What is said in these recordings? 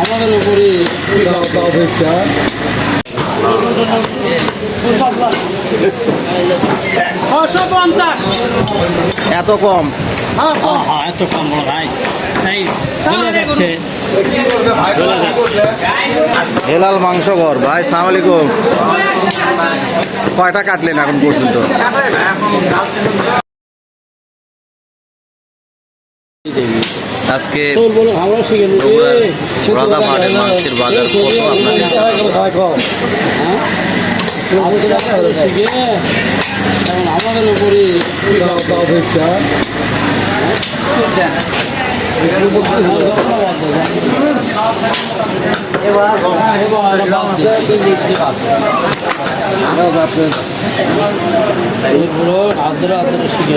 আমাদের উপরই ছশো পঞ্চাশ এত কম। হ্যাঁ হ্যাঁ এত কম বড় ভাই। তাই চলে যাচ্ছে। চলে যাচ্ছে। হেলাল মাংস ঘর ভাই সালাম আলাইকুম কয়টা কাটলেন এখন পর্যন্ত? আজকে তোর বলে আমরা শিখে নিবি বগুড়ার রাধা মাঠের মাংসের বাজার কত আপনাদের এখন আমাদের উপরই পুরো আদ্র আদ্র শিখে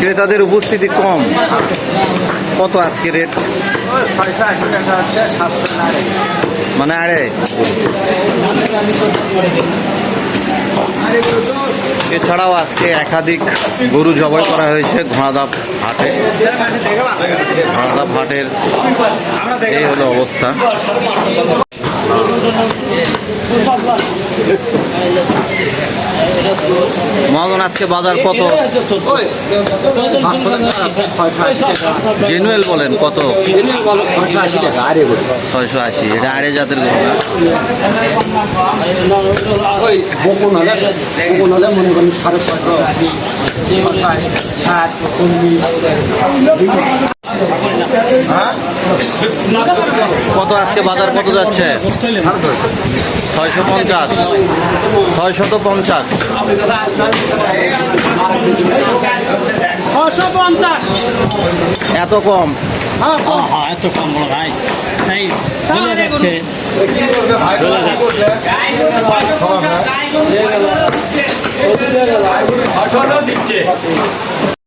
ক্রেতাদের উপস্থিতি কম। কত আজকে রেট মানে আরে এছাড়াও আজকে একাধিক গরু জবাই করা হয়েছে ঘোড়াদাপ হাটে। ঘোড়াদাপ হাটের এই হলো অবস্থা। মহাজন আজকে বাজার কত? জেনুয়েল বলেন, কত? ছয়শো আশি, এটা আড়ে জাতের গরু কত আজকে বাজার কত যাচ্ছে? ছয়শো পঞ্চাশ। ছয়শত পঞ্চাশ। ছশো পঞ্চাশ। এত কম। হ্যাঁ হ্যাঁ এত কম বড় ভাই। তাই চলে যাচ্ছে। চলে যাচ্ছে।